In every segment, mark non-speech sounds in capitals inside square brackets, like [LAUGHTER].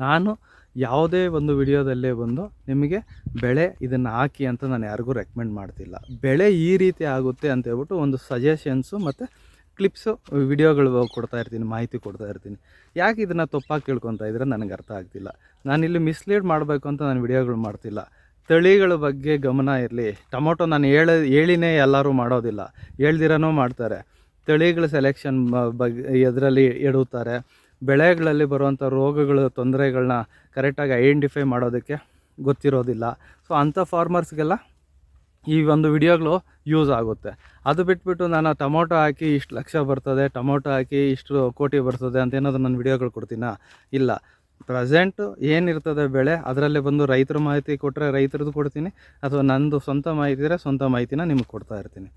ನಾನು ಯಾವುದೇ ಒಂದು ವಿಡಿಯೋದಲ್ಲೇ ಬಂದು ನಿಮಗೆ ಬೆಳೆ ಇದನ್ನು ಹಾಕಿ ಅಂತ ನಾನು ಯಾರಿಗೂ ರೆಕಮೆಂಡ್ ಮಾಡ್ತಿಲ್ಲ. ಬೆಳೆ ಈ ರೀತಿ ಆಗುತ್ತೆ ಅಂತ ಹೇಳ್ಬಿಟ್ಟು ಒಂದು ಸಜೆಷನ್ಸು ಮತ್ತು ಕ್ಲಿಪ್ಸು ವಿಡಿಯೋಗಳು ಕೊಡ್ತಾ ಇರ್ತೀನಿ, ಮಾಹಿತಿ ಕೊಡ್ತಾ ಇರ್ತೀನಿ. ಯಾಕೆ ಇದನ್ನು ತಪ್ಪಾಗಿ ತಿಳ್ಕೊತಾ ಇದ್ರೆ ನನಗೆ ಅರ್ಥ ಆಗ್ತಿಲ್ಲ. ನಾನಿಲ್ಲಿ ಮಿಸ್ಲೀಡ್ ಮಾಡಬೇಕು ಅಂತ ನಾನು ವಿಡಿಯೋಗಳು ಮಾಡ್ತಿಲ್ಲ. ತಳಿಗಳ ಬಗ್ಗೆ ಗಮನ ಇರಲಿ. ಟೊಮೊಟೊ ನಾನು ಹೇಳ, ಹೇಳಿನೇ ಎಲ್ಲರೂ ಮಾಡೋದಿಲ್ಲ. ಹೇಳ್ದಿರನೂ ಮಾಡ್ತಾರೆ. ತಳಿಗಳ ಸೆಲೆಕ್ಷನ್ ಬಗ್ಗೆ ಇದರಲ್ಲಿ ಎಡುತ್ತಾರೆ. ಬೆಳೆಗಳಲ್ಲಿ ಬರುವಂಥ ರೋಗಗಳು ತೊಂದರೆಗಳನ್ನ ಕರೆಕ್ಟಾಗಿ ಐಡೆಂಟಿಫೈ ಮಾಡೋದಕ್ಕೆ ಗೊತ್ತಿರೋದಿಲ್ಲ. ಸೊ ಅಂಥ ಫಾರ್ಮರ್ಸ್ಗೆಲ್ಲ ಈ ಒಂದು ವಿಡಿಯೋಗಳು ಯೂಸ್ ಆಗುತ್ತೆ. ಅದು ಬಿಟ್ಬಿಟ್ಟು ನಾನು ಟೊಮೊಟೊ ಹಾಕಿ ಇಷ್ಟು ಲಕ್ಷ ಬರ್ತದೆ, ಟೊಮೊಟೊ ಹಾಕಿ ಇಷ್ಟು ಕೋಟಿ ಬರ್ತದೆ ಅಂತ ಏನಾದರೂ ನಾನು ವಿಡಿಯೋಗಳು ಕೊಡ್ತೀನಾ? ಇಲ್ಲ. ಪ್ರೆಸೆಂಟು ಏನಿರ್ತದೆ ಬೆಳೆ, ಅದರಲ್ಲೇ ಬಂದು ರೈತರ ಮಾಹಿತಿ ಕೊಟ್ಟರೆ ರೈತರದ್ದು ಕೊಡ್ತೀನಿ, ಅಥವಾ ನನ್ನದು ಸ್ವಂತ ಮಾಹಿತಿ ಇದ್ದರೆ ಸ್ವಂತ ಮಾಹಿತಿನ ನಿಮಗೆ ಕೊಡ್ತಾ ಇರ್ತೀನಿ.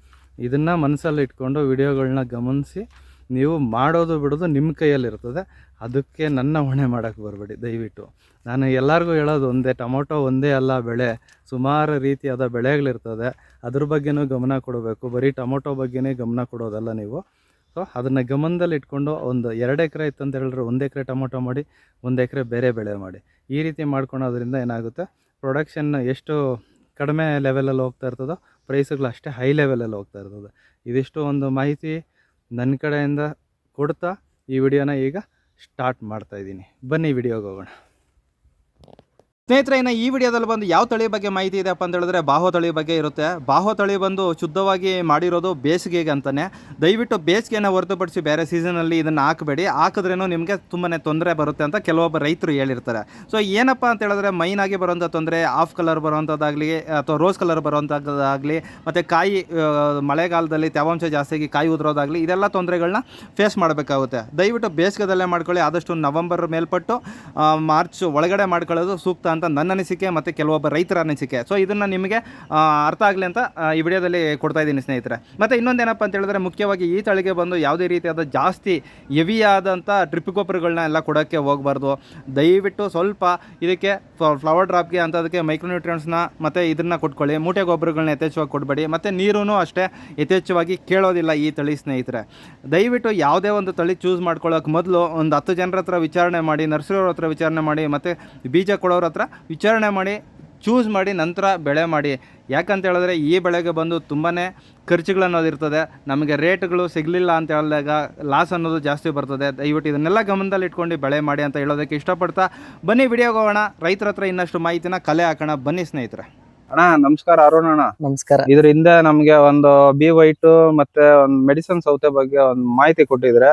ಇದನ್ನು ಮನಸ್ಸಲ್ಲಿ ಇಟ್ಕೊಂಡು ವಿಡಿಯೋಗಳನ್ನ ಗಮನಿಸಿ ನೀವು ಮಾಡೋದು ಬಿಡೋದು ನಿಮ್ಮ ಕೈಯಲ್ಲಿರ್ತದೆ. ಅದಕ್ಕೆ ನನ್ನ ಹೊಣೆ ಮಾಡೋಕ್ಕೆ ಬರಬೇಡಿ, ದಯವಿಟ್ಟು. ನಾನು ಎಲ್ಲರಿಗೂ ಹೇಳೋದು ಒಂದೇ, ಟೊಮೊಟೊ ಒಂದೇ ಅಲ್ಲ ಬೆಳೆ, ಸುಮಾರು ರೀತಿಯಾದ ಬೆಳೆಗಳಿರ್ತದೆ. ಅದ್ರ ಬಗ್ಗೆನೂ ಗಮನ ಕೊಡಬೇಕು. ಬರೀ ಟೊಮೊಟೊ ಬಗ್ಗೆನೇ ಗಮನ ಕೊಡೋದಲ್ಲ ನೀವು. ಸೊ ಅದನ್ನು ಗಮನದಲ್ಲಿ ಇಟ್ಕೊಂಡು ಒಂದು ಎರಡು ಎಕರೆ ಇತ್ತು ಅಂತ ಹೇಳಿದ್ರೆ ಒಂದು ಎಕರೆ ಟೊಮೊಟೊ ಮಾಡಿ, ಒಂದು ಎಕರೆ ಬೇರೆ ಬೆಳೆ ಮಾಡಿ. ಈ ರೀತಿ ಮಾಡ್ಕೊಳೋದ್ರಿಂದ ಏನಾಗುತ್ತೆ? ಪ್ರೊಡಕ್ಷನ್ ಎಷ್ಟು ಕಡಿಮೆ ಲೆವೆಲಲ್ಲಿ ಹೋಗ್ತಾ ಇರ್ತದೋ ಪ್ರೈಸ್ಗಳು ಅಷ್ಟೇ ಹೈ ಲೆವೆಲಲ್ಲಿ ಹೋಗ್ತಾ ಇರ್ತದೆ. ಇದಿಷ್ಟು ಒಂದು ಮಾಹಿತಿ ನನ್ನ ಕಡೆಯಿಂದ ಕೊಡ್ತಾ ಈ ವಿಡಿಯೋನ ಈಗ ಸ್ಟಾರ್ಟ್ ಮಾಡ್ತಾ ಇದ್ದೀನಿ. ಬನ್ನಿ ವಿಡಿಯೋಗೆ ಹೋಗೋಣ. ಸ್ನೇಹಿತರೆ, ಇನ್ನು ಈ ವಿಡಿಯೋದಲ್ಲಿ ಬಂದು ಯಾವ ತಳಿ ಬಗ್ಗೆ ಮಾಹಿತಿ ಇದೆ ಅಂತ ಹೇಳಿದ್ರೆ ಬಾಹೋ ತಳಿ ಬಗ್ಗೆ ಇರುತ್ತೆ. ಬಾಹೋ ತಳಿ ಬಂದು ಶುದ್ಧವಾಗಿ ಮಾಡಿರೋದು ಬೇಸಿಗೆಗೆ ಅಂತಾನೆ. ದಯವಿಟ್ಟು ಬೇಸಿಗೆನ ಹೊರತುಪಡಿಸಿ ಬೇರೆ ಸೀಸನಲ್ಲಿ ಇದನ್ನು ಹಾಕಬೇಡಿ. ಹಾಕಿದ್ರೇನು ನಿಮಗೆ ತುಂಬಾ ತೊಂದರೆ ಬರುತ್ತೆ ಅಂತ ಕೆಲವೊಬ್ಬ ರೈತರು ಹೇಳಿರ್ತಾರೆ. ಸೊ ಏನಪ್ಪ ಅಂತ ಹೇಳಿದ್ರೆ ಮೈನ್ ಆಗಿ ಬರುವಂಥ ತೊಂದರೆ ಆಫ್ ಕಲರ್ ಬರುವಂಥದ್ದಾಗಲಿ ಅಥವಾ ರೋಸ್ ಕಲರ್ ಬರುವಂಥದ್ದಾಗಲಿ ಮತ್ತು ಕಾಯಿ ಮಳೆಗಾಲದಲ್ಲಿ ತೇವಾಂಶ ಜಾಸ್ತಿಯಾಗಿ ಕಾಯಿ ಉದುರೋದಾಗಲಿ, ಇದೆಲ್ಲ ತೊಂದರೆಗಳನ್ನ ಫೇಸ್ ಮಾಡಬೇಕಾಗುತ್ತೆ. ದಯವಿಟ್ಟು ಬೇಸಿಗೆದಲ್ಲೇ ಮಾಡ್ಕೊಳ್ಳಿ. ಆದಷ್ಟು ನವಂಬರ್ ಮೇಲ್ಪಟ್ಟು ಮಾರ್ಚ್ ಒಳಗಡೆ ಮಾಡ್ಕೊಳ್ಳೋದು ಸೂಕ್ತ ಅಂತ ನನ್ನ ಅನಿಸಿಕೆ ಮತ್ತು ಕೆಲವೊಬ್ಬ ರೈತರ ಅನಿಸಿಕೆ. ಸೊ ಇದನ್ನು ನಿಮಗೆ ಅರ್ಥ ಆಗಲಿ ಅಂತ ಈ ವಿಡಿಯೋದಲ್ಲಿ ಕೊಡ್ತಾ ಇದ್ದೀನಿ ಸ್ನೇಹಿತರೆ. ಮತ್ತು ಇನ್ನೊಂದೇನಪ್ಪ ಅಂತ ಹೇಳಿದ್ರೆ, ಮುಖ್ಯವಾಗಿ ಈ ತಳಿಗೆ ಬಂದು ಯಾವುದೇ ರೀತಿಯಾದ ಜಾಸ್ತಿ ಹೆವಿಯಾದಂಥ ಡ್ರಿಪ್ ಗೊಬ್ಬರಗಳನ್ನ ಎಲ್ಲ ಕೊಡೋಕ್ಕೆ ಹೋಗಬಾರ್ದು. ದಯವಿಟ್ಟು ಸ್ವಲ್ಪ ಇದಕ್ಕೆ ಫ್ಲವರ್ ಡ್ರಾಪ್ಗೆ ಅಂಥದಕ್ಕೆ ಮೈಕ್ರೋನ್ಯೂಟ್ರಿಯನ್ಸ್ನ ಮತ್ತು ಇದನ್ನು ಕೊಟ್ಕೊಳ್ಳಿ. ಮೂಟೆ ಗೊಬ್ಬರಗಳನ್ನ ಯಥೇಚ್ಛವಾಗಿ ಕೊಡಬೇಡಿ. ಮತ್ತು ನೀರೂ ಅಷ್ಟೇ ಯಥೇಚ್ಛವಾಗಿ ಕೇಳೋದಿಲ್ಲ ಈ ತಳಿ ಸ್ನೇಹಿತರೆ. ದಯವಿಟ್ಟು ಯಾವುದೇ ಒಂದು ತಳಿ ಚೂಸ್ ಮಾಡ್ಕೊಳ್ಳೋಕೆ ಮೊದಲು ಒಂದು ಹತ್ತು ಜನರ ಹತ್ರ ವಿಚಾರಣೆ ಮಾಡಿ, ನರ್ಸರಿಯವ್ರ ಹತ್ರ ವಿಚಾರಣೆ ಮಾಡಿ, ಮತ್ತು ಬೀಜ ಕೊಡೋರ ಹತ್ರ ವಿಚಾರಣೆ ಮಾಡಿ ಚೂಸ್ ಮಾಡಿ ನಂತರ ಬೆಳೆ ಮಾಡಿ. ಯಾಕಂತ ಹೇಳಿದ್ರೆ ಈ ಬೆಳೆಗೆ ಬಂದು ತುಂಬಾ ಖರ್ಚುಗಳು ಅನ್ನೋದು ಇರ್ತದೆ. ನಮಗೆ ರೇಟ್ಗಳು ಸಿಗಲಿಲ್ಲ ಅಂತ ಹೇಳಿದಾಗ ಲಾಸ್ ಅನ್ನೋದು ಜಾಸ್ತಿ ಬರ್ತದೆ. ದಯವಿಟ್ಟು ಇದನ್ನೆಲ್ಲ ಗಮನದಲ್ಲಿ ಇಟ್ಕೊಂಡು ಬೆಳೆ ಮಾಡಿ ಅಂತ ಹೇಳೋದಕ್ಕೆ ಇಷ್ಟಪಡ್ತಾ ಬನ್ನಿ ವಿಡಿಯೋಗೆ ಹೋಗೋಣ. ರೈತರ ಹತ್ರ ಇನ್ನಷ್ಟು ಮಾಹಿತಿನ ಕಲೆ ಹಾಕೋಣ. ಬನ್ನಿ ಸ್ನೇಹಿತರೆ. ಅಣ್ಣ ನಮಸ್ಕಾರ. ಅರುಣ್ ಅಣ್ಣ. ನಮಸ್ಕಾರ. ಇದರಿಂದ ಹಿಂದೆ ನಮಗೆ ಒಂದು ಬಿ ವೈಟ್ ಮತ್ತೆ ಒಂದು ಮೆಡಿಸನ್ ಸೌತೆ ಬಗ್ಗೆ ಒಂದು ಮಾಹಿತಿ ಕೊಟ್ಟಿದ್ರೆ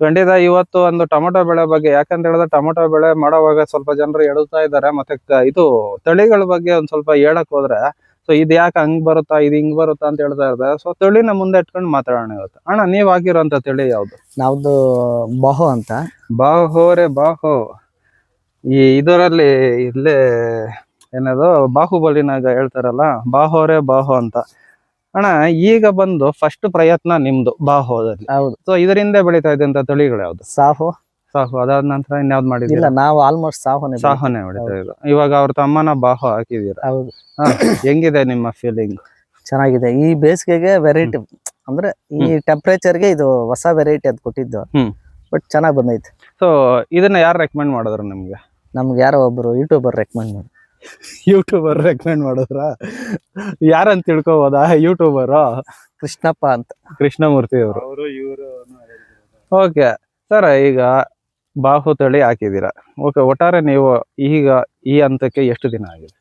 ಖಂಡಿತ ಇವತ್ತು ಒಂದು ಟೊಮೊಟೊ ಬೆಳೆ ಬಗ್ಗೆ ಯಾಕಂತ ಹೇಳಿದ್ರೆ ಟೊಮೊಟೊ ಬೆಳೆ ಮಾಡೋವಾಗ ಸ್ವಲ್ಪ ಜನರು ಎಡುತ್ತಾ ಇದ್ದಾರೆ ಮತ್ತೆ ಇದು ತಳಿಗಳ ಬಗ್ಗೆ ಒಂದ್ ಸ್ವಲ್ಪ ಹೇಳಕ್ ಹೋದ್ರೆ ಸೊ ಇದು ಯಾಕೆ ಹಂಗ್ ಬರುತ್ತಾ ಇದು ಹಿಂಗ್ ಬರುತ್ತಾ ಅಂತ ಹೇಳ್ತಾ ಇರ್ತಾರೆ ಸೊ ತಳಿನ ಮುಂದೆ ಇಟ್ಕೊಂಡು ಮಾತಾಡೋಣ ಇವತ್ತು. ಅಣ್ಣ ನೀವ್ ಆಗಿರೋಂತ ತಳಿ ಯಾವ್ದು? ನಾವ್ದು ಬಾಹು ಅಂತ. ಬಾಹೋರೆ ಬಾಹೋ. ಈ ಇದರಲ್ಲಿ ಇಲ್ಲೇ ಏನದು ಬಾಹುಬಲಿನಾಗ ಹೇಳ್ತಾರಲ್ಲ ಬಾಹೋರೆ ಬಾಹು ಅಂತ. ಅಣ್ಣ ಈಗ ಬಂದು ಫಸ್ಟ್ ಪ್ರಯತ್ನ ನಿಮ್ದು ಬಾಹೋದಲ್ಲಿ ಹೌದು. ಸೊ ಇದರಿಂದ ಬೆಳೀತಾ ಇದ್ದಂತ ತಳಿಗಳು ಯಾವ್ದು? ಸಾಹು. ಸಾಹು ಅದಾದ ನಂತರ ಇನ್ಯಾವ್ದು ಇಲ್ಲ ಮಾಡಿದ್ದೀರಾ ನಾವು ಆಲ್ಮೋಸ್ಟ್ ಸಾಹುನೇ. ಸಾಹೋನೆ ಇದ್ರು ಇವಾಗ ಅವ್ರ ತಮ್ಮನ ಬಾಹು ಹಾಕಿದೀರ ಹೌದು. ಹೆಂಗಿದೆ ನಿಮ್ಮ ಫೀಲಿಂಗ್ ಚೆನ್ನಾಗಿದೆ. ಈ ಬೇಸಿಗೆಗೆ ವೆರೈಟಿ ಅಂದ್ರೆ ಈ ಟೆಂಪರೇಚರ್ಗೆ ಇದು ಹೊಸ ವೆರೈಟಿ ಅದ್ ಕೊಟ್ಟಿದ್ದು. ಬಟ್ ಚೆನ್ನಾಗಿ ಬಂದೈತೆ. ಸೊ ಇದನ್ನ ಯಾರು ರೆಕಮೆಂಡ್ ಮಾಡಿದ್ರು ನಮ್ಗೆ? ನಮ್ಗೆ ಯಾರೋ ಒಬ್ರು ಯೂಟ್ಯೂಬರ್ ರೆಕಮೆಂಡ್ ಮಾಡಿ ಯೂಟ್ಯೂಬರ್ ರೆಕಮೆಂಡ್ ಮಾಡಿದ್ರ? ಯಾರಂತ ತಿಳ್ಕೊಬೋದಾ? ಯೂಟ್ಯೂಬರ್? ಕೃಷ್ಣಪ್ಪ ಅಂತ. ಕೃಷ್ಣಮೂರ್ತಿ ಅವರು. ಓಕೆ. ಸರ್ ಈಗ ಬಾಹು ತಳಿ ಹಾಕಿದ್ದೀರಾ. ಓಕೆ ಒಟ್ಟಾರೆ ನೀವು ಈಗ ಈ ಹಂತಕ್ಕೆ ಎಷ್ಟು ದಿನ ಆಗಿದೆ?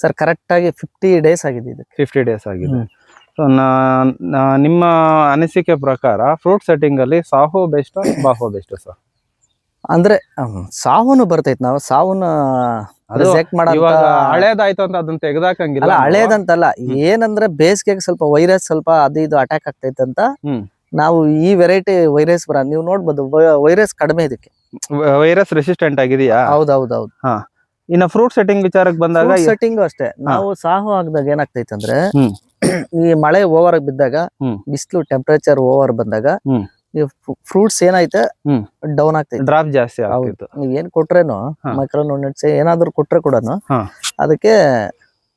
ಸರ್ ಕರೆಕ್ಟ್ ಆಗಿ ಫಿಫ್ಟಿ ಡೇಸ್ ಆಗಿದೆ ಇದು ಫಿಫ್ಟಿ ಡೇಸ್ ಆಗಿದೆ. ಸೊ ನಿಮ್ಮ ಅನಿಸಿಕೆ ಪ್ರಕಾರ ಫ್ರೂಟ್ ಸೆಟ್ಟಿಂಗ್ ಅಲ್ಲಿ ಸಾಹು ಬೆಸ್ಟ್ ಬಾಹು ಬೆಸ್ಟ್ ಸರ್? ಅಂದ್ರೆ ಹ್ಮ್, ಬರ್ತೈತ್ ನಾವು ಸಾವನ್ನ ಇವಾಗ ಹಳೇದಾಯ್ತು ಅಂತ ಅದನ್ನ ತೆಗೆದಾಕಂಗಿಲ್ಲ. ಹಳೇದಂತಲ್ಲ ಏನಂದ್ರೆ ಬೇಸಿಗೆಗೆ ಸ್ವಲ್ಪ ವೈರಸ್ ಸ್ವಲ್ಪ ಅದು ಇದು ಅಟ್ಯಾಕ್ ಆಗ್ತೈತೆ ಅಂತ ನಾವು ಈ ವೆರೈಟಿ ವೈರಸ್ ಬರ ನೀವು ನೋಡ್ಬೋದು ವೈರಸ್ ಕಡಿಮೆ ಇದಕ್ಕೆ. ವೈರಸ್ ರೆಸಿಸ್ಟೆಂಟ್ ಆಗಿದೆಯಾ? ಹೌದೌದೌದು. ಇನ್ನ ಫ್ರೂಟ್ ಸೆಟ್ಟಿಂಗ್ ವಿಚಾರಕ್ಕೆ ಬಂದಾಗ ಸೆಟ್ಟಿಂಗ್ ಅಷ್ಟೇ. ನಾವು ಸಾಹು ಆಗ್ದಾಗ ಏನಾಗ್ತೈತೆ ಅಂದ್ರೆ ಈ ಮಳೆ ಓವರ್ ಬಿದ್ದಾಗ ಬಿಸಿಲು ಟೆಂಪರೇಚರ್ ಓವರ್ ಬಂದಾಗ ಫ್ರೂಟ್ಸ್ ಏನೈತೆ. ಡೌನ್ ಆಗ್ತೈತೆ. ಡ್ರಾಪ್ ಜಾಸ್ತಿ ಆಗುತ್ತೆ. ಆಗ್ತಿತ್ತು ನೀವ್ ಏನ್ ಕೊಟ್ರೇನು ಮೈಕ್ರೋ ಮೈಕ್ರೋನ್ಯೂಟ್ರಿಯೆಂಟ್ಸ್ ಏನಾದ್ರು ಕೊಟ್ರೆ ಕೂಡ ಅದಕ್ಕೆ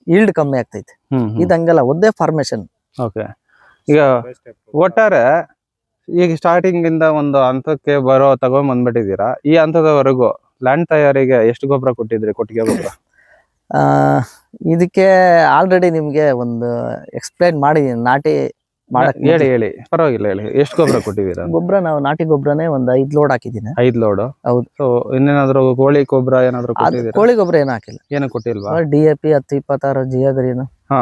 ಈಲ್ಡ್ ಕಮ್ಮಿ ಆಗ್ತೈತೆ. ಹ್ಮ್ ಇದು ಹಂಗಲ್ಲ ಒಂದೇ ಫಾರ್ಮೇಶನ್ ಓಕೆ ಈಗ ಒಟ್ಟಾರೆ ಈಗ ಸ್ಟಾರ್ಟಿಂಗ್ ಇಂದ ಒಂದು ಹಂತಕ್ಕೆ ಬರೋ ತಗೊಂಡ್ ಬಂದ್ಬಿಟ್ಟಿದ್ದೀರಾ? ಈ ಹಂತದವರೆಗೂ ಲ್ಯಾಂಡ್ ತಯಾರಿಗೆ ಎಷ್ಟು ಗೊಬ್ಬರ ಕೊಟ್ಟಿದ್ರಿ ಕೊಟ್ಟಿಗೆ ಗೊಬ್ಬರ? ಇದಕ್ಕೆ ಆಲ್ರೆಡಿ ನಿಮ್ಗೆ ಒಂದು ಎಕ್ಸ್ಪ್ಲೈನ್ ಮಾಡಿದೀನಿ ನಾಟಿ ಮಾಡಕ್ ಹೇಳಿ ಹೇಳಿ. ಪರವಾಗಿಲ್ಲ ಹೇಳಿ. ಎಷ್ಟು ಗೊಬ್ಬರ ಕೊಟ್ಟಿದ್ದೀರಾ? ಗೊಬ್ಬರ ನಾವು ನಾಟಿ ಗೊಬ್ಬರನೇ ಒಂದ್ ಐದ್ ಲೋಡ್ ಹಾಕಿದ್ದೀನಿ. ಐದ್ ಲೋಡ್? ಹೌದು. ಇನ್ನೇನಾದ್ರೂ ಇನ್ನೇನಾದ್ರು ಕೋಳಿ ಗೊಬ್ಬರ ಏನಾದ್ರು ಅದು ಕೊಟ್ಟಿದ್ದೀರಾ? ಕೋಳಿ ಗೊಬ್ಬರ ಏನು ಹಾಕಿಲ್ಲ. ಏನು ಕೊಟ್ಟಿಲ್ವಾ? ಡಿ ಎ ಪಿ ಹತ್ತು ಇಪ್ಪತ್ತಾರು ಜಿಯಾಗ್ರೀನು. ಹಾ.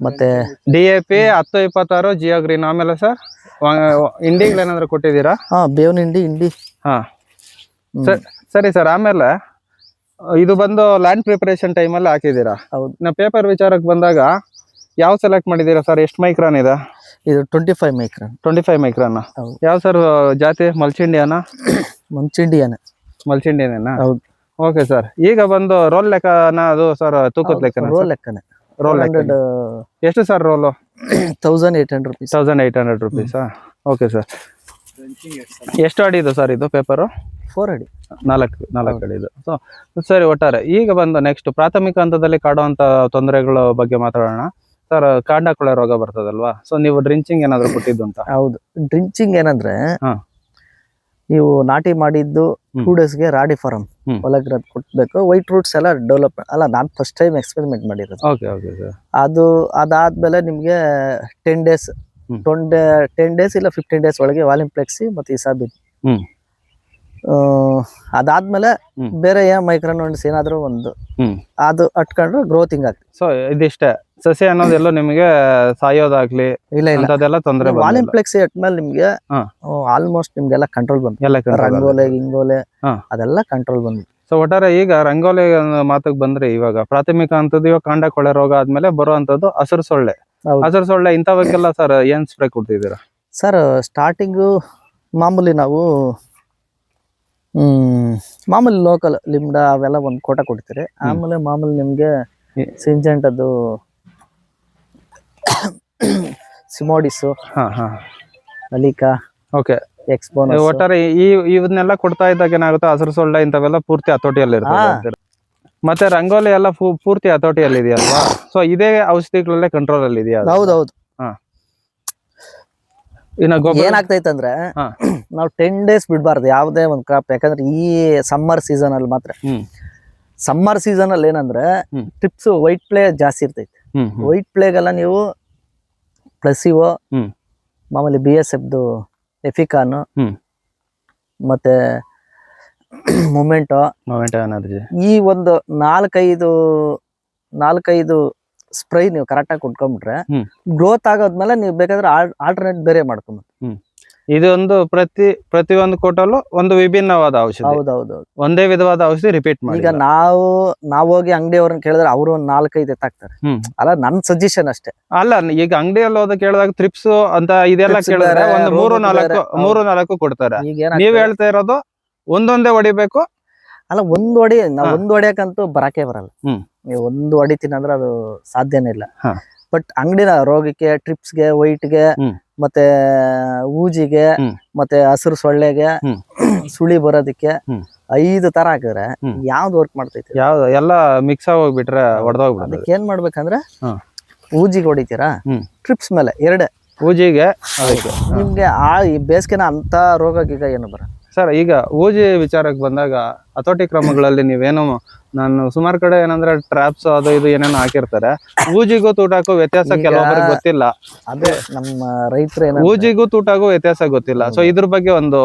ಮತ್ತೆ ಡಿ ಎ ಪಿ ಹತ್ತು ಇಪ್ಪತ್ತಾರು ಜಿಯೋ ಗ್ರೀನ್ ಆಮೇಲೆ ಸರ್ ಇಂಡಿಗಳು ಏನಾದ್ರು ಕೊಟ್ಟಿದ್ದೀರಾ? ಹಾ ಬೇವಿನ ಹಿಂಡಿ ಹಿಂಡಿ. ಹಾ. ಹ್ಮ್. ಸರ್ ಸರಿ ಸರ್ ಆಮೇಲೆ ಇದು ಬಂದು ಲ್ಯಾಂಡ್ ಪ್ರಿಪರೇಷನ್ ಟೈಮಲ್ಲಿ ಹಾಕಿದ್ದೀರಾ? ಹೌದು. ನಾ ಪೇಪರ್ ವಿಚಾರಕ್ಕೆ ಬಂದಾಗ ಯಾವ ಸೆಲೆಕ್ಟ್ ಮಾಡಿದ್ದೀರಾ ಸರ್? ಎಷ್ಟು ಮೈಕ್ರಾನ್ ಇದೆ? ಇದು twenty five micron twenty five micron ಹೌದು. ಯಾವ ಸರ್ ಜಾತಿ? ಮಲ್ಚಿಂಡಿಯಾನ? ಮುಂಚಿಂಡಿಯನ್ [COUGHS] ಮಲ್ಚಿಂಡಿಯಾನ ಹೌದು. ಓಕೆ ಸರ್ ಈಗ ಬಂದು ರೋಲ್ ಲೆಕ್ಕನ ಅದು ಸರ್ ತೂಕದ ಲೆಕ್ಕನ ರೋಲ್ ಲೆಕ್ಕನೆ. ರೋಲ್ ಹಂಡ್ರೆಡ್ ಲೆಕ್ಕ ಎಷ್ಟು sir roll thousand eight hundred rupees thousand eight hundred ರುಪೀಸಾ okay sir ಎಷ್ಟು ಅಡಿ ಇದು ಸರ್ ಇದು ಪೇಪರು ಫೋರ್ ಅಡಿ. ನಾಲ್ಕು ನಾಲ್ಕು ಅಡಿ ಇದು ಸೊ ಸರಿ ಒಟ್ಟಾರೆ. ಈಗ ಬಂದು ನೆಕ್ಸ್ಟ್ ಪ್ರಾಥಮಿಕ ಹಂತದಲ್ಲಿ ಕಾಡುವಂಥ ತೊಂದರೆಗಳ ಬಗ್ಗೆ ಮಾತಾಡೋಣ. ಸರ್ ಕಾಂಡ ಕೊಳೆ ರೋಗ ಬರ್ತದಲ್ವಾ ಸೊ ನೀವು ಡ್ರಿಂಚಿಂಗ್ ಏನಾದ್ರು ಕೊಟ್ಟಿದ್ದು ಅಂತ ಹೌದು ಡ್ರಿಂಚಿಂಗ್ ಏನಂದ್ರೆ ಹಾ. ನೀವು ನಾಟಿ ಮಾಡಿದ್ದು ಟೂ ಡೇಸ್ಗೆ ರಾಡಿ ಫಾರಂ ಹ್ಮ್. ಹೊಲಗ್ರದ್ ಕೊಟ್ಬೇಕು ವೈಟ್ ರೂಟ್ಸ್ ಎಲ್ಲ ಡೆವಲಪ್ ಅಲ್ಲ ನಾನು ಫಸ್ಟ್ ಟೈಮ್ ಎಕ್ಸ್ಪೆರಿಮೆಂಟ್ ಮಾಡಿರೋದು ಓಕೆ ಓಕೆ ಸರ್ ಅದು ಅದಾದ್ಮೇಲೆ ನಿಮ್ಗೆ ಟೆನ್ ಡೇಸ್ ಹ್ಮ್. ಟ್ವೆಂಟಿ ಟೆನ್ ಡೇಸ್ ಇಲ್ಲ ಫಿಫ್ಟೀನ್ ಡೇಸ್ ಒಳಗೆ ವಾಲಿಂಪ್ಲೆಕ್ಸಿ ಮತ್ತೆ ಇಸಾಬಿನ್ ಹ್ಮ್. ಆ, ಅದಾದ್ಮೇಲೆ ಹ್ಮ್. ಬೇರೆ ಏನ್ ಮೈಕ್ರೋನೋನ್ಸ್ ಏನಾದ್ರು ಒಂದು ಹ್ಮ್. ಅದು ಅಟ್ಕೊಂಡ್ರೆ ಗ್ರೋತಿಂಗ್ ಆಗ್ತದೆ ಸೊ ಇದಿಷ್ಟೇ ಸಸ್ಯ ಅನ್ನೋದೆಲ್ಲ ನಿಮಗೆ ಸಾಯೋದಾಗ್ಲಿ ಇಲ್ಲ ಇಲ್ಲ ಅಂತದೆಲ್ಲ ತೊಂದರೆ ವಾಲಿಂಪ್ಲೆಕ್ಸಿ ಇಟ್ಮೇಲೆ ನಿಮ್ಗೆ. ಆಲ್ಮೋಸ್ಟ್ ನಿಮ್ಗೆಲ್ಲ ಕಂಟ್ರೋಲ್ ಬಂತು ಎಲ್ಲ. ರಂಗೋಲೆ ಗಿಂಗೋಲೆ. ಅದೆಲ್ಲ ಕಂಟ್ರೋಲ್ ಬಂತು ಸೊ ಒಟ್ಟಾರೆ ಈಗ ರಂಗೋಲಿ ಮಾತಕ್ಕೆ ಬಂದ್ರೆ ಇವಾಗ ಪ್ರಾಥಮಿಕ ಹಂತದ ಇವಾಗ ಕಾಂಡ ಕೊಳೆ ರೋಗ ಆದ್ಮೇಲೆ ಬರುವಂತದ್ದು ಹಸಿರು ಸೊಳ್ಳೆ. ಹಸಿರು ಸೊಳ್ಳೆ ಇಂಥವಕ್ಕೆಲ್ಲ ಸರ್ ಏನ್ ಸ್ಪ್ರೇ ಕೊಡ್ತಿದ್ದೀರಾ ಸರ್ ಸ್ಟಾರ್ಟಿಂಗು ಮಾಮೂಲಿ ನಾವು ಹ್ಮ್ ಮಾಮೂಲಿ ಲೋಕಲ್ ಲಿಮ್ಡ ಅವೆಲ್ಲ ಒಂದು ಕೋಟ ಕೊಡ್ತೀರಿ ಆಮೇಲೆ ಮಾಮೂಲಿ ನಿಮ್ಗೆ ಹ್ಮ್. ಸಿಮೋಡಿಸು ಹಾ ಹಾ. ಅಲಿಕಾ ಓಕೆ. ಎಕ್ಸ್ಪೋನ್ ಒಟ್ಟಾರೆ ಈ ಇವನ್ನೆಲ್ಲ ಕೊಡ್ತಾ ಇದ್ದಾಗ ಏನಾಗುತ್ತೆ? ಹಸಿರು ಸೊಳ್ಳೆ ಇಂಥವೆಲ್ಲ ಪೂರ್ತಿ ಹತೋಟಿಯಲ್ಲಿ ಇರ್ತದೆ ಮತ್ತೆ ರಂಗೋಲಿ ಎಲ್ಲ ಪೂರ್ತಿ ಹತೋಟಿಯಲ್ಲಿ ಇದೆಯಲ್ವಾ? ಸೊ ಇದೇ ಔಷಧಿಗಳಲ್ಲೇ ಕಂಟ್ರೋಲ್ ಅಲ್ಲಿ ಇದೆಯಾ? ಹೌದೌದು. ಇನ್ನ ಗೊಬ್ಬರ? ಏನಾಗ್ತೈತಂದ್ರೆ ಹಾ. ನಾವು ಟೆನ್ ಡೇಸ್ ಬಿಡಬಾರ್ದು ಯಾವುದೇ ಒಂದು ಕ್ರಾಪ್ ಯಾಕಂದ್ರೆ ಈ ಸಮ್ಮರ್ ಸೀಸನ್ ಅಲ್ಲಿ ಮಾತ್ರ. ಸಮ್ಮರ್ ಸೀಸನ್ ಅಲ್ಲಿ ಏನಂದ್ರೆ ಟಿಪ್ಸ್ ಟ್ರಿಪ್ಸ್ ವೈಟ್ ಪ್ಲೇ ಜಾಸ್ತಿ ಇರ್ತೈತಿ. ಹ್ಮ್ ಪ್ಲೇಗ್ ವೈಟ್ ಪ್ಲೇಗೆಲ್ಲ ನೀವು ಪ್ಲಸಿವೋ. ಮಾಮೂಲಿ ಬಿ ಎಸ್ ಎಫ್ದು ಎಫಿಕಾನು. ಮತ್ತೆ ಮೊಮೆಂಟೋ ಮೊಮೆಂಟೋ ಎನರ್ಜಿ ಈ ಒಂದು ನಾಲ್ಕೈದು ನಾಲ್ಕೈದು ಸ್ಪ್ರೈ ನೀವು ಕರೆಕ್ಟಾಗಿ ಕುಟ್ಕೊಂಡ್ಬಿಟ್ರೆ. ಗ್ರೋತ್ ಆಗೋದ್ಮೇಲೆ ನೀವು ಬೇಕಾದ್ರೆ ಆಲ್ಟರ್ನೇಟ್ ಬೇರೆ ಮಾಡ್ಕೊಂಬೋದು ಇದೊಂದು ಪ್ರತಿ ಪ್ರತಿ ಒಂದು ಕೋಟಲ್ಲೂ ಒಂದು ವಿಭಿನ್ನವಾದ ಔಷಧಿ. ಹೌದೌದು ಒಂದೇ ವಿಧವಾದ ಔಷಧಿ ರಿಪೀಟ್ ಮಾಡಿ ಈಗ ನಾವು ನಾವು ಹೋಗಿ ಅಂಗಡಿಯವ್ರನ್ನ ಕೇಳಿದ್ರೆ ಅವರು ಒಂದ್ ನಾಲ್ಕೈದು ಎತ್ತಾಕ್ತಾರೆ. ಅಲ್ಲ ನನ್ನ ಸಜೆಷನ್ ಅಷ್ಟೇ. ಅಲ್ಲ ಈಗ ಅಂಗಡಿಯಲ್ಲಿ ಹೋದ ಕೇಳಿದಾಗ ತ್ರಿಪ್ಸ್ ಅಂತ ಇದೆಲ್ಲ ಕೇಳಿದ್ರೆ ಒಂದು ಮೂರು ನಾಲ್ಕು ಮೂರು ನಾಲ್ಕು ಕೊಡ್ತಾರೆ. ನೀವ್ ಹೇಳ್ತಾ ಇರೋದು ಒಂದೊಂದೇ ಹೊಡಿಬೇಕು. ಅಲ್ಲ ಒಂದ್ ಹೊಡಿ ನಾವ್ ಒಂದು ಹೊಡಿಯಕ್ಕಂತೂ ಬರಕ್ಕೆ ಬರಲ್ಲ. ನೀವು ಒಂದು ಹೊಡಿತೀನಿ ಅಂದ್ರೆ ಅದು ಸಾಧ್ಯನೇ ಇಲ್ಲ. ಬಟ್ ಅಂಗಡಿನ ರೋಗಕ್ಕೆ ಟ್ರಿಪ್ಸ್ಗೆ ವೈಟ್ಗೆ. ಮತ್ತೆ ಊಜಿಗೆ. ಮತ್ತೆ ಹಸಿರು ಸೊಳ್ಳೆಗೆ ಸುಳಿ ಬರೋದಕ್ಕೆ. ಐದು ತರ ಹಾಕಿದ್ರೆ. ಯಾವ್ದು ವರ್ಕ್ ಮಾಡ್ತೈತಿ ಯಾವ್ದು ಎಲ್ಲ ಮಿಕ್ಸ್ ಆಗಿ ಹೋಗ್ಬಿಟ್ರೆ ಹೊಡೆದೋಗ್ಬಿಡ್ತದೆ ಅದಕ್ಕೆ ಏನ್ ಮಾಡ್ಬೇಕಂದ್ರೆ. ಊಜಿಗೆ ಹೊಡಿತೀರಾ. ಟ್ರಿಪ್ಸ್ ಮೇಲೆ ಎರಡೇ ಊಜಿಗೆ ನಿಮ್ಗೆ ಆ ಈ ಬೇಸಿಗೆನ ಅಂತ ರೋಗ ಗೀಗ ಏನು ಬರ ಸರ್ ಈಗ ಊಜಿ ವಿಚಾರಕ್ಕೆ ಬಂದಾಗ ಹತೋಟಿ ಕ್ರಮಗಳಲ್ಲಿ ನೀವೇನು ನಾನು ಸುಮಾರು ಕಡೆ ಏನಂದ್ರೆ ಟ್ರಾಪ್ಸ್ ಅದು ಇದು ಏನೇನೋ ಹಾಕಿರ್ತಾರೆ. ಊಜಿಗೂ ತೂಟಾಕೋ ವ್ಯತ್ಯಾಸ ಕೆಲವೊಬ್ಬರಿಗೆ ಗೊತ್ತಿಲ್ಲ. ಅದೇ ನಮ್ಮ ರೈತರು ಏನ ಊಜಿಗೂ ತೂಟಾಗೂ ವ್ಯತ್ಯಾಸ ಗೊತ್ತಿಲ್ಲ. ಸೊ ಇದ್ರ ಬಗ್ಗೆ ಒಂದು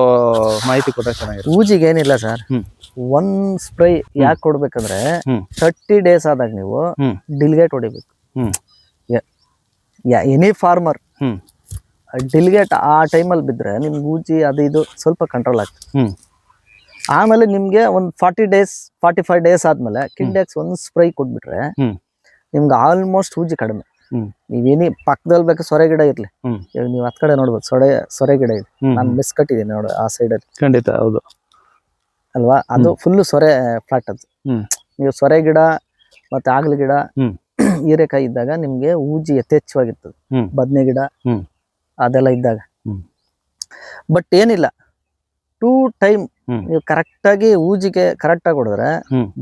ಮಾಹಿತಿ ಕೊಟ್ಟರೆ ಚೆನ್ನಾಗಿರುತ್ತೆ. ಊಜಿಗೆ ಏನಿಲ್ಲ ಸರ್. ಒಂದ್ ಒನ್ ಸ್ಪ್ರೈ ಯಾಕೆ ಕೊಡ್ಬೇಕಂದ್ರೆ ಥರ್ಟಿ ತರ್ಟಿ ಡೇಸ್ ಆದಾಗ ನೀವು. ಡಿಲ್ಗೇಟ್ ಹೊಡಿಬೇಕು. ಎನಿ ಫಾರ್ಮರ್ ಡಿಲ್ಗೇಟ್ ಆ ಟೈಮಲ್ಲಿ ಬಿದ್ದರೆ ನಿಮ್ಗೆ ಊಜಿ ಅದು ಇದು ಸ್ವಲ್ಪ ಕಂಟ್ರೋಲ್ ಆಗ್ತದೆ. ಆಮೇಲೆ ನಿಮಗೆ ಒಂದು forty days forty five days ಆದಮೇಲೆ ಕಿಂಡೆಕ್ಸ್ ಒಂದು ಸ್ಪ್ರೈ ಕೊಟ್ಬಿಟ್ರೆ. ನಿಮ್ಗೆ ಆಲ್ಮೋಸ್ಟ್ ಊಜಿ ಕಡಿಮೆ. ನೀವೇನಿ ಪಕ್ಕದಲ್ಲಿ ಬೇಕು ಸೊರೆ ಗಿಡ ಇರಲಿ. ಹ್ಞೂ ಇವಾಗ ನೀವು ಹತ್ ಕಡೆ ನೋಡ್ಬೋದು ಸೊರೆ ಸೊರೆ ಗಿಡ ಇದೆ. ನಾನು ಮಿಸ್ ಕಟ್ಟಿದ್ದೀನಿ ನೋಡು ಆ ಸೈಡಲ್ಲಿ ಖಂಡಿತ ಹೌದು. ಅಲ್ವಾ? ಅದು ಫುಲ್ಲು ಸೊರೆ ಫ್ಲಾಟ್ ಅದು. ನೀವು ಸೊರೆ ಗಿಡ ಮತ್ತೆ ಆಗ್ಲಿ ಗಿಡ ಹೀರೆಕಾಯಿ ಇದ್ದಾಗ ನಿಮ್ಗೆ ಊಜಿ ಯಥೇಚ್ಛವಾಗಿರ್ತದೆ. ಬದನೆ ಗಿಡ. ಅದೆಲ್ಲ ಇದ್ದಾಗ. ಬಟ್ ಏನಿಲ್ಲ. Two time. ನೀವು ಕರೆಕ್ಟಾಗಿ ಊಜಿಗೆ ಕರೆಕ್ಟಾಗಿ ಹೊಡೆದ್ರೆ.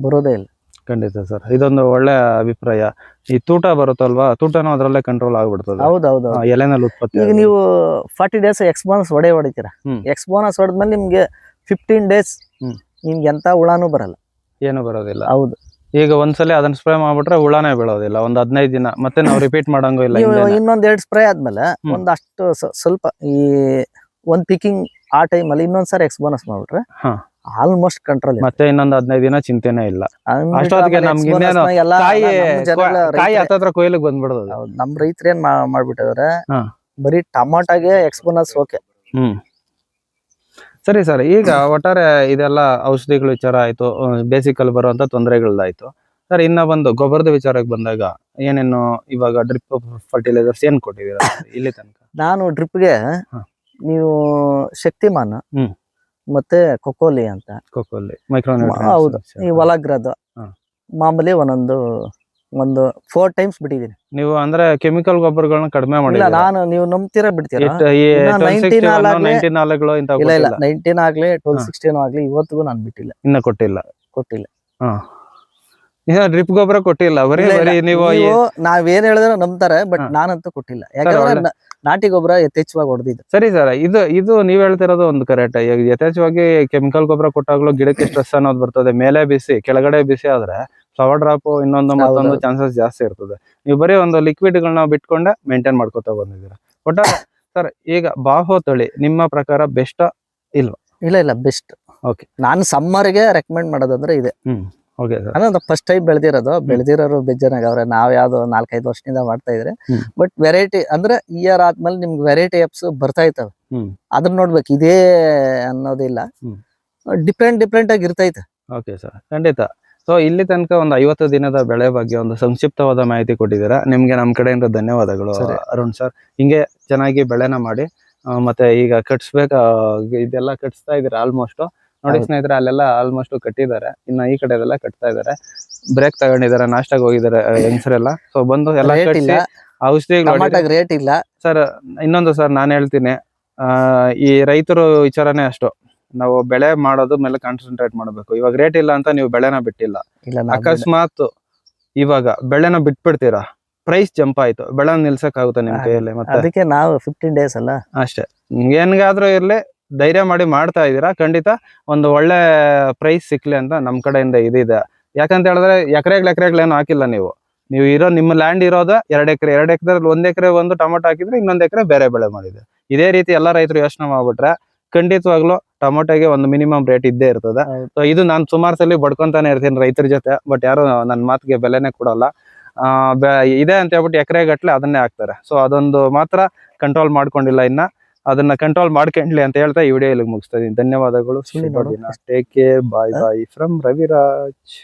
ಬರೋದೇ ಇಲ್ಲ. ಖಂಡಿತ ಸರ್. ಇದೊಂದು ಒಳ್ಳೆ ಅಭಿಪ್ರಾಯ. ಈ ತೂಟ ಬರುತ್ತಲ್ವಾ? ತೂಟನೂ ಅದರಲ್ಲೇ ಕಂಟ್ರೋಲ್ ಆಗಿಬಿಡ್ತದೆ. ಹೌದೌದು ಎಲೆನಲ್ಲಿ ಉತ್ಪತ್ತಿ ಈಗ ನೀವು ಫಾರ್ಟಿ ಡೇಸ್ ಎಕ್ಸ್ಬೋನಸ್ ಹೊಡೆ ಹೊಡಿತೀರಾ. ಎಕ್ಸ್ಬೋನಸ್ ಹೊಡೆದ್ಮೇಲೆ ನಿಮಗೆ ಫಿಫ್ಟೀನ್ ಡೇಸ್. ನಿಮ್ಗೆ ಎಂಥ ಹುಳಾನು ಬರಲ್ಲ. ಏನು ಬರೋದಿಲ್ಲ. ಹೌದು. ಈಗ ಒಂದ್ಸಲ ಅದನ್ನ ಸ್ಪ್ರೇ ಮಾಡ್ಬಿಟ್ರೆ ಹುಳನೇ ಬೀಳೋದಿಲ್ಲ ಒಂದ್ ಹದಿನೈದು ದಿನ ಮತ್ತೆ ನಾವು ರಿಪೀಟ್ ಮಾಡಂಗೂ ಇಲ್ಲ ನೀವು ಹಿಂದೆನೆ. ಇನ್ನೊಂದ್ ಎರಡ್ ಸ್ಪ್ರೇ ಆದ್ಮೇಲೆ. ಒಂದಷ್ಟು ಸ- ಸ್ವಲ್ಪ ಈ ಒಂದ್ ಪಿಕಿಂಗ್ ಆ ಟೈಮ್ ಅಲ್ಲಿ ಇನ್ನೊಂದ್ಸರಿ ಎಕ್ಸ್ಬೋನಸ್ ಮಾಡ್ಬಿಟ್ರೆ ಹಾ. ಆಲ್ಮೋಸ್ಟ್ ಕಂಟ್ರೋಲ್ ಮತ್ತೆ ಇನ್ನೊಂದ್ ಹದಿನೈದು ದಿನ ಚಿಂತೆನೇ ಇಲ್ಲ ಅಷ್ಟೊತ್ತಿಗೆ ನಮ್ಗೆ ಇನ್ನೇನು ಕಾಯಿ ಕಾಯಿ ಹತ್ತತ್ರ ಕೊಯ್ಲಿಗೆ ಬಂದ್ಬಿಡೋದು ನಮ್ ರೈತರು ಏನ್ ಮಾಡ್ಬಿಟ್ಟಿದ್ರೆ ಹಾ. ಬರೀ ಟಮಾಟಾಗೆ ಎಕ್ಸ್ಬೋನಸ್ ಓಕೆ ಹ್ಮ್ ಸರಿ ಸರ್. ಈಗ ಒಟ್ಟಾರೆ ಇದೆಲ್ಲ ಔಷಧಿಗಳ ವಿಚಾರ ಆಯ್ತು ಬೇಸಿಕ್ ಅಲ್ಲಿ ಬರುವಂತ ತೊಂದರೆಗಳಾಯ್ತು ಸರ್ ಇನ್ನ ಬಂದು ಗೊಬ್ಬರದ ವಿಚಾರಕ್ಕೆ ಬಂದಾಗ ಏನೇನು ಇವಾಗ ಡ್ರಿಪ್ ಫರ್ಟಿಲೈಸರ್ಸ್ ಏನ್ ಕೊಟ್ಟಿದ್ದೀರಾ ಇಲ್ಲಿ ತನಕ? ನಾನು ಡ್ರಿಪ್ಗೆ. ನೀವು ಶಕ್ತಿಮಾನ ಹ್ಮ್. ಮತ್ತೆ ಕೊಕೋಲಿ ಅಂತ. ಕೊಕ್ಕೋಲಿ ಮೈಕ್ರೋ ಹೌದು ಈ ಹೊಲಗ್ರದ್ದು ಹಾ. ಮಾಮೂಲಿ ಒಂದೊಂದು ಒಂದು ಫೋರ್ ಟೈಮ್ಸ್ ಬಿಟ್ಟಿದ್ದೀನಿ. ನೀವು ಅಂದ್ರೆ ಕೆಮಿಕಲ್ ಗೊಬ್ಬರಗಳನ್ನ ಕಡಿಮೆ ಮಾಡಿಲ್ಲ ನಾನು ನೀವು ನಂಬ್ತೀರಾ ಬಿಡ್ತೀರಾ? ಇಟ್- ಈ ಇನ್ನ 19 ಆಗ್ಲೇ- ನೈನ್ಟೀನ್ ನಾಲ್ಕುಗಳು ಇಂತ ಇಲ್ಲ ಇಲ್ಲ ನೈನ್ಟೀನ್ ಆಗ್ಲಿ ಟ್ವೆಲ್ ಹಾ. ಸಿಕ್ಸ್ಟೀನ್ ಆಗ್ಲಿ ಇವತ್ತಿಗೂ ನಾನು ಬಿಟ್ಟಿಲ್ಲ. ಇನ್ನ ಕೊಟ್ಟಿಲ್ಲ. ಕೊಟ್ಟಿಲ್ಲ. ಡ್ರಿಪ್ ಗೊಬ್ಬರ ಕೊಟ್ಟಿಲ್ಲ ಬರೀ. ಬರೀ ನೀವು ನಾವೇನ್ ಹೇಳಿದ್ರೆ ನಂಬ್ತಾರೆ ಬಟ್. ನಾನಂತೂ ಕೊಟ್ಟಿಲ್ಲ. ಯಾಕಂದ್ರೆ ನಾಟಿ ಗೊಬ್ಬರ ಯಥೇಚ್ಛವಾಗಿ ಹೊಡೆದಿದ್ದು. ಸರಿ ಸರ್ ಇದು ಇದು ನೀವ್ ಹೇಳ್ತಿರೋದು ಒಂದು ಕರೆಕ್ಟ್ ಈಗ ಯಥೇಚ್ಛವಾಗಿ ಕೆಮಿಕಲ್ ಗೊಬ್ಬರ ಕೊಟ್ಟಾಗ್ಲೂ ಗಿಡಕ್ಕೆ ಸ್ಟ್ರೆಸ್ ಅನ್ನೋದು ಬರ್ತದೆ ಮೇಲೆ ಬಿಸಿ ಕೆಳಗಡೆ ಬಿಸಿ ಆದ್ರೆ ಫ್ಲವರ್ ಡ್ರಾಪ್ ಇನ್ನೊಂದು ಮತ್ತೊಂದು ಚಾನ್ಸಸ್ ಜಾಸ್ತಿ ಇರ್ತದೆ. ನೀವು ಬರೀ ಒಂದು ಲಿಕ್ವಿಡ್ ಗಳನ್ನ ಬಿಟ್ಕೊಂಡೆ ಮೇಂಟೈನ್ ಮಾಡ್ಕೊತಾ ಬಂದಿದ್ದೀರಾ? ಒಟ್ಟಾರೆ ಸರ್ ಈಗ ಬಾಹೋ ತಳಿ ನಿಮ್ಮ ಪ್ರಕಾರ ಬೆಸ್ಟ್ ಇಲ್ವಾ? ಇಲ್ಲ ಇಲ್ಲ ಬೆಸ್ಟ್ ಓಕೆ ನಾನು ಸಮ್ಮರ್ಗೆ ರೆಕಮೆಂಡ್ ಮಾಡೋದಂದ್ರೆ ಇದೆ. ಓಕೆ ಸರ್ ಅಂದ್ರೆ ಫಸ್ಟ್ ಟೈಮ್ ಬೆಳೆದಿರೋದು ಬೆಳೆದಿರೋರು ಬೆಜ್ಜನಾಗ ಅವ್ರೆ ನಾವ್ ಯಾವ್ದೋ ನಾಲ್ಕೈದು ವರ್ಷದಿಂದ ಮಾಡ್ತಾ ಇದ್ರೆ. ಬಟ್ ವೆರೈಟಿ ಅಂದ್ರೆ ಇಯರ್ ಆದ್ಮೇಲೆ ನಿಮ್ಗೆ ವೆರೈಟಿ ಆಪ್ಸ್ ಬರ್ತಾ ಇರ್ತವೆ. ಹ್ಮ್. ಅದನ್ನ ನೋಡ್ಬೇಕು ಇದೇ ಅನ್ನೋದಿಲ್ಲ. ಡಿಫ್ರೆಂಟ್ ಡಿಫ್ರೆಂಟ್ ಆಗಿ ಇರ್ತೈತೆ. ಓಕೆ ಸರ್ ಖಂಡಿತ. ಸೊ ಇಲ್ಲಿ ತನಕ ಒಂದು ಐವತ್ತು ದಿನದ ಬೆಳೆ ಬಗ್ಗೆ ಒಂದು ಸಂಕ್ಷಿಪ್ತವಾದ ಮಾಹಿತಿ ಕೊಟ್ಟಿದ್ದೀರಾ. ನಿಮ್ಗೆ ನಮ್ಮ ಕಡೆಯಿಂದ ಧನ್ಯವಾದಗಳು ಅರುಣ್ ಸರ್ ಹಿಂಗೆ ಚೆನ್ನಾಗಿ ಬೆಳೆನ ಮಾಡಿ ಮತ್ತೆ ಈಗ ಕಟ್ಸ್ಬೇಕ ಇದೆಲ್ಲ ಕಟ್ಸ್ತಾ ಇದ್ದೀರಾ ಆಲ್ಮೋಸ್ಟ್ ನೋಡಿ. ಸ್ನೇಹಿತರೆ ಅಲ್ಲೆಲ್ಲ ಆಲ್ಮೋಸ್ಟ್ ಕಟ್ಟಿದ್ದಾರೆ. ಇನ್ನ ಈ ಕಡೆ ಎಲ್ಲ ಕಟ್ತಾ ಇದ್ದಾರೆ. ಬ್ರೇಕ್ ತಗೊಂಡಿದ್ದಾರೆ ನಾಷ್ಟಾಗ ಹೋಗಿದ್ದಾರೆ ಹೆಂಗಸರೆಲ್ಲ ಸೊ ಬಂದು ಎಲ್ಲ ಔಷಧಿ ರೇಟ್ ಇಲ್ಲ. ಸರ್ ಇನ್ನೊಂದು ಸರ್ ನಾನು ಹೇಳ್ತೀನಿ. ಆ, ಈ ರೈತರು ವಿಚಾರನೇ ಅಷ್ಟು. ನಾವು ಬೆಳೆ ಮಾಡೋದು ಮೇಲೆ ಕಾನ್ಸಂಟ್ರೇಟ್ ಮಾಡಬೇಕು. ಇವಾಗ ರೇಟ್ ಇಲ್ಲ ಅಂತ ನೀವು ಬೆಳೆನ ಬಿಟ್ಟಿಲ್ಲ. ಅಕಸ್ಮಾತ್ ಇವಾಗ ಬೆಳೆನ ಬಿಟ್ಬಿಡ್ತೀರಾ? ಪ್ರೈಸ್ ಜಂಪ್ ಆಯ್ತು. ಬೆಳೆ ನಿಲ್ಸಕ್ ಆಗುತ್ತೆ ನಿಮ್ ಕೈಯಲ್ಲಿ ಮತ್ತೆ? ಅದಕ್ಕೆ ನಾವು ಫಿಫ್ಟೀನ್ ಡೇಸ್ ಅಲ್ಲ? ಅಷ್ಟೇ. ಏನ್ಗಾದ್ರೂ ಇರ್ಲಿ ಧೈರ್ಯ ಮಾಡಿ ಮಾಡ್ತಾ ಇದೀರಾ ಖಂಡಿತ ಒಂದು ಒಳ್ಳೆ ಪ್ರೈಸ್ ಸಿಕ್ಲಿ ಅಂತ ನಮ್ ಕಡೆಯಿಂದ ಇದಿದೆ. ಯಾಕಂತ ಹೇಳಿದ್ರೆ ಎಕರೆಗ್ಲ ಎಕರೆಗಳೇನು ಏನು ಹಾಕಿಲ್ಲ ನೀವು. ನೀವು ಇರೋ ನಿಮ್ಮ ಲ್ಯಾಂಡ್ ಇರೋದ ಎರಡ್ ಎಕರೆ ಎರಡ್ ಎಕರೆ ಒಂದ್ ಎಕರೆ ಒಂದು ಟೊಮೊಟೊ ಹಾಕಿದ್ರೆ ಇನ್ನೊಂದ್ ಎಕರೆ ಬೇರೆ ಬೆಳೆ ಮಾಡಿದೆ. ಇದೇ ರೀತಿ ಎಲ್ಲಾ ರೈತರು ಯೋಚನೆ ಮಾಡ್ಬಿಟ್ರೆ ಖಂಡಿತವಾಗ್ಲೂ ಟೊಮೊಟೊಗೆ ಒಂದು ಮಿನಿಮಮ್ ರೇಟ್ ಇದ್ದೇ ಇರ್ತದೆ. ಸೊ ಇದು ನಾನು ಸುಮಾರು ಸಲ ಬಡ್ಕೊಂತಾನೆ ಇರ್ತೀನಿ ರೈತರ ಜೊತೆ ಬಟ್ ಯಾರು ನನ್ನ ಮಾತಿಗೆ ಬೆಲೆನೇ ಕೊಡಲ್ಲ. ಇದೆ ಅಂತ ಹೇಳ್ಬಿಟ್ಟು ಎಕರೆ ಗಟ್ಟಲೆ ಅದನ್ನೇ ಹಾಕ್ತಾರೆ. ಸೊ ಅದೊಂದು ಮಾತ್ರ ಕಂಟ್ರೋಲ್ ಮಾಡ್ಕೊಂಡಿಲ್ಲ ಇನ್ನ. ಅದನ್ನ ಕಂಟ್ರೋಲ್ ಮಾಡ್ಕೊಂಡ್ಲಿ ಅಂತ ಹೇಳ್ತಾ ಈ ವಿಡಿಯೋ ಇಲ್ಲಿ ಮುಗಿಸ್ತಾ ಇದ್ದೀನಿ ಧನ್ಯವಾದಗಳು. Take care bye bye from Raviraj